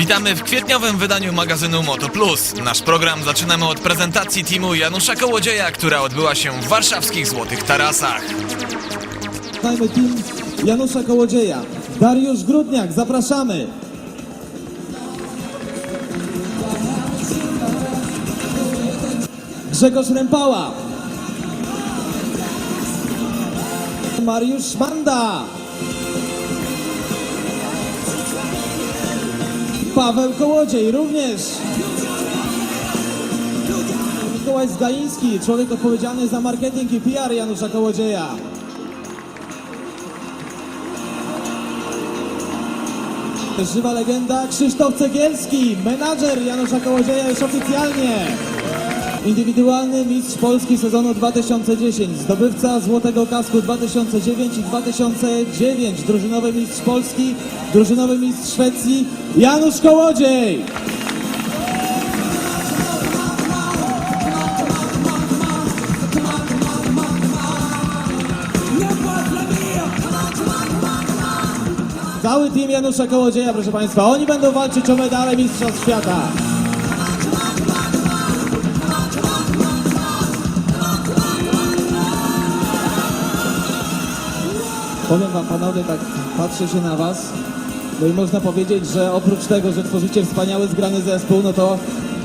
Witamy w kwietniowym wydaniu magazynu Moto Plus. Nasz program zaczynamy od prezentacji teamu Janusza Kołodzieja, która odbyła się w warszawskich Złotych Tarasach. Znajmy team Janusza Kołodzieja. Dariusz Grudniak, zapraszamy. Grzegorz Rępała. Mariusz Szmanda. Paweł Kołodziej również. Mikołaj Zgaiński, człowiek odpowiedzialny za marketing i PR Janusza Kołodzieja. Żywa legenda Krzysztof Cegielski, menadżer Janusza Kołodzieja już oficjalnie. Indywidualny mistrz Polski sezonu 2010, zdobywca Złotego Kasku 2009 i 2009, drużynowy mistrz Polski, drużynowy mistrz Szwecji Janusz Kołodziej. Cały team Janusza Kołodzieja, proszę Państwa, oni będą walczyć o medale Mistrzostw Świata. Powiem Wam Panowie, tak patrzę się na Was, no i można powiedzieć, że oprócz tego, że tworzycie wspaniały, zgrany zespół, no to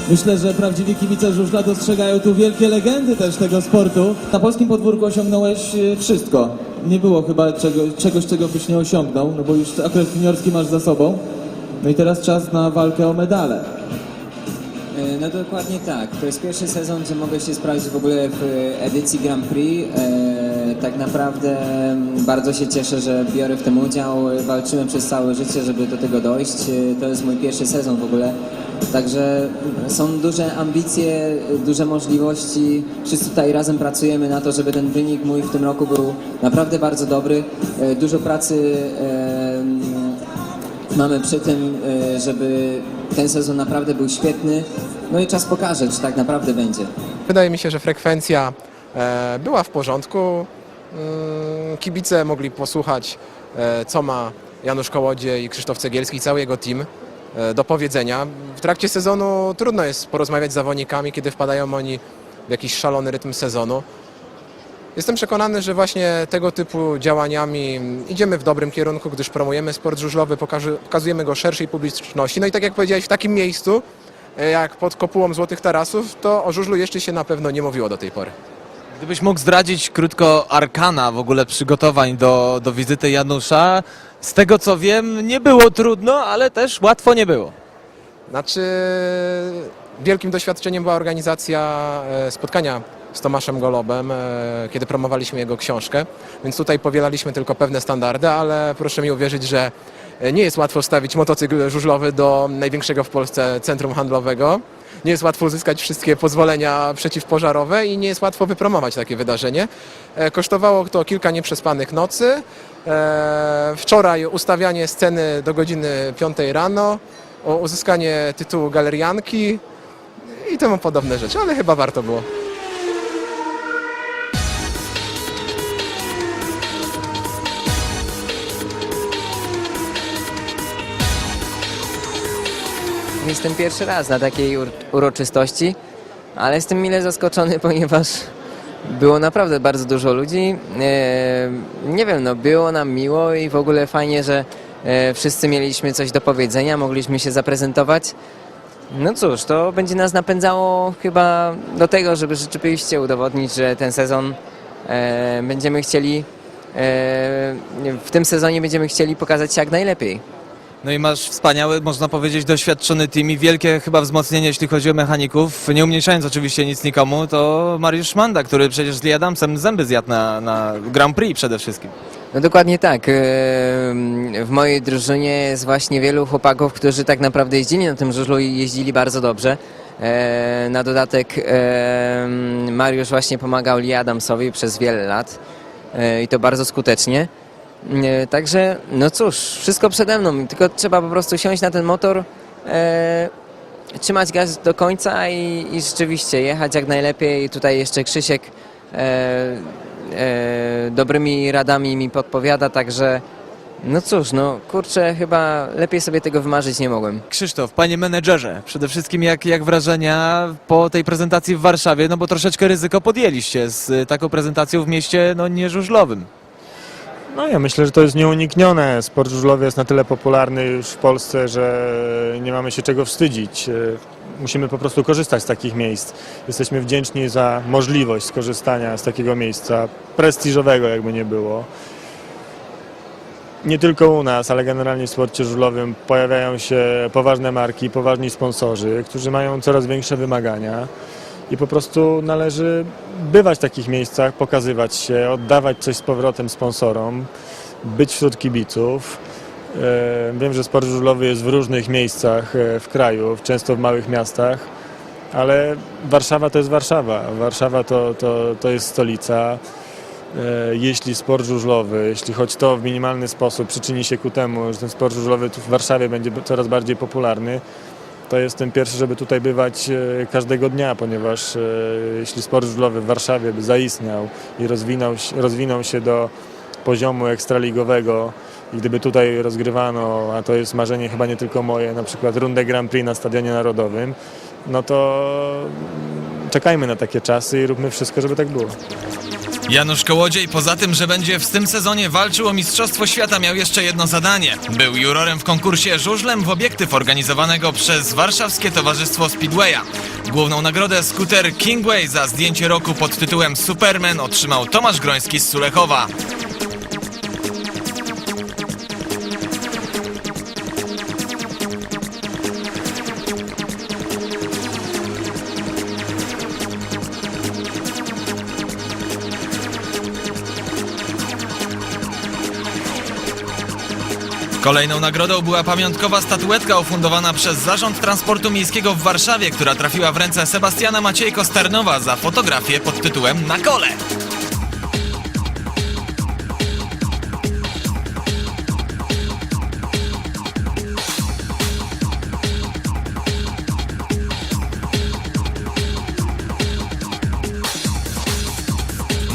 myślę, że prawdziwi kibice żużla dostrzegają tu wielkie legendy też tego sportu. Na polskim podwórku osiągnąłeś e, wszystko. Nie było chyba czego, czegoś, czego byś nie osiągnął, no bo już okres juniorski masz za sobą. No i teraz czas na walkę o medale. E, No dokładnie tak. To jest pierwszy sezon, gdzie mogę się sprawdzić w ogóle w e, edycji Grand Prix. Tak naprawdę mm, bardzo się cieszę, że biorę w tym udział. Walczymy przez całe życie, żeby do tego dojść. To jest mój pierwszy sezon w ogóle. Także są duże ambicje, duże możliwości. Wszyscy tutaj razem pracujemy na to, żeby ten wynik mój w tym roku był naprawdę bardzo dobry. E, Dużo pracy e, mamy przy tym, e, żeby ten sezon naprawdę był świetny. No i czas pokaże, czy tak naprawdę będzie. Wydaje mi się, że frekwencja była w porządku. Mm, Kibice mogli posłuchać, e, co ma Janusz Kołodziej i Krzysztof Cegielski, cały jego team e, do powiedzenia. W trakcie sezonu trudno jest porozmawiać z zawodnikami, kiedy wpadają oni w jakiś szalony rytm sezonu. Jestem przekonany, że właśnie tego typu działaniami idziemy w dobrym kierunku, gdyż promujemy sport żużlowy, pokazujemy go szerszej publiczności. No i tak jak powiedziałeś, w takim miejscu, e, jak pod kopułą Złotych Tarasów, to o żużlu jeszcze się na pewno nie mówiło do tej pory. Gdybyś mógł zdradzić krótko arkana w ogóle przygotowań do, do wizyty Janusza, z tego co wiem, nie było trudno, ale też łatwo nie było. Znaczy, wielkim doświadczeniem była organizacja e, spotkania z Tomaszem Golobem, e, kiedy promowaliśmy jego książkę, więc tutaj powielaliśmy tylko pewne standardy, ale proszę mi uwierzyć, że nie jest łatwo wstawić motocykl żużlowy do największego w Polsce centrum handlowego. Nie jest łatwo uzyskać wszystkie pozwolenia przeciwpożarowe i nie jest łatwo wypromować takie wydarzenie. E, Kosztowało to kilka nieprzespanych nocy. E, Wczoraj ustawianie sceny do godziny 5 rano, uzyskanie tytułu galerianki i temu podobne rzeczy, ale chyba warto było. Jestem pierwszy raz na takiej ur- uroczystości, ale jestem mile zaskoczony, ponieważ było naprawdę bardzo dużo ludzi. E, nie wiem, no było nam miło i w ogóle fajnie, że e, wszyscy mieliśmy coś do powiedzenia, mogliśmy się zaprezentować. No cóż, to będzie nas napędzało chyba do tego, żeby rzeczywiście udowodnić, że ten sezon e, będziemy chcieli, w tym sezonie będziemy chcieli pokazać się jak najlepiej. No i masz wspaniały, można powiedzieć, doświadczony team i wielkie chyba wzmocnienie, jeśli chodzi o mechaników. Nie umniejszając oczywiście nic nikomu, to Mariusz Szmanda, który przecież z Lee Adamsem zęby zjadł na, na Grand Prix przede wszystkim. No dokładnie tak. W mojej drużynie jest właśnie wielu chłopaków, którzy tak naprawdę jeździli na tym żużlu i jeździli bardzo dobrze. Eee, Na dodatek Mariusz właśnie pomagał Lee Adamsowi przez wiele lat e, i to bardzo skutecznie. E, Także, no cóż, wszystko przede mną, tylko trzeba po prostu siąść na ten motor, e, trzymać gaz do końca i, i rzeczywiście jechać jak najlepiej. Tutaj jeszcze Krzysiek e, e, dobrymi radami mi podpowiada, także No cóż, no kurczę, chyba lepiej sobie tego wymarzyć nie mogłem. Krzysztof, panie menedżerze, przede wszystkim jak, jak wrażenia po tej prezentacji w Warszawie, no bo troszeczkę ryzyko podjęliście z taką prezentacją w mieście no nieżużlowym. No ja myślę, że to jest nieuniknione. Sport żużlowy jest na tyle popularny już w Polsce, że nie mamy się czego wstydzić. E, Musimy po prostu korzystać z takich miejsc. Jesteśmy wdzięczni za możliwość skorzystania z takiego miejsca prestiżowego, jakby nie było. Nie tylko u nas, ale generalnie w sporcie żużlowym pojawiają się poważne marki, poważni sponsorzy, którzy mają coraz większe wymagania. I po prostu należy bywać w takich miejscach, pokazywać się, oddawać coś z powrotem sponsorom, być wśród kibiców. E, Wiem, że sport żużlowy jest w różnych miejscach e, w kraju, często w małych miastach, ale Warszawa to jest Warszawa. Warszawa to, to, to jest stolica. E, Jeśli sport żużlowy, jeśli choć to w minimalny sposób przyczyni się ku temu, że ten sport żużlowy w Warszawie będzie coraz bardziej popularny, to jestem pierwszy, żeby tutaj bywać e, każdego dnia, ponieważ e, jeśli sport żużlowy w Warszawie by zaistniał i rozwinął, rozwinął się do poziomu ekstraligowego i gdyby tutaj rozgrywano, a to jest marzenie chyba nie tylko moje, na przykład rundę Grand Prix na Stadionie Narodowym, no to czekajmy na takie czasy i róbmy wszystko, żeby tak było. Janusz Kołodziej poza tym, że będzie w tym sezonie walczył o Mistrzostwo Świata, miał jeszcze jedno zadanie. Był jurorem w konkursie żużlem w obiektyw organizowanego przez Warszawskie Towarzystwo Speedwaya. Główną nagrodę skuter Kingway za zdjęcie roku pod tytułem Superman otrzymał Tomasz Groński z Sulechowa. Kolejną nagrodą była pamiątkowa statuetka ufundowana przez Zarząd Transportu Miejskiego w Warszawie, która trafiła w ręce Sebastiana Maciejko-Starnowa za fotografię pod tytułem Na kole.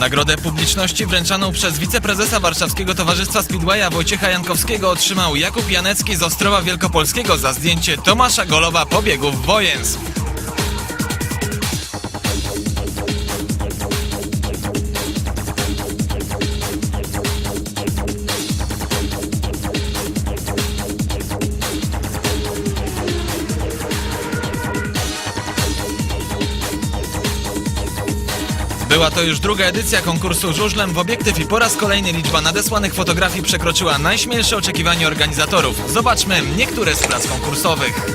Nagrodę publiczności wręczaną przez wiceprezesa Warszawskiego Towarzystwa Speedwaya Wojciecha Jankowskiego otrzymał Jakub Janecki z Ostrowa Wielkopolskiego za zdjęcie Tomasza Golowa pobiegów wojenstw. Była to już druga edycja konkursu żużlem w obiektyw i po raz kolejny liczba nadesłanych fotografii przekroczyła najśmielsze oczekiwania organizatorów. Zobaczmy niektóre z prac konkursowych.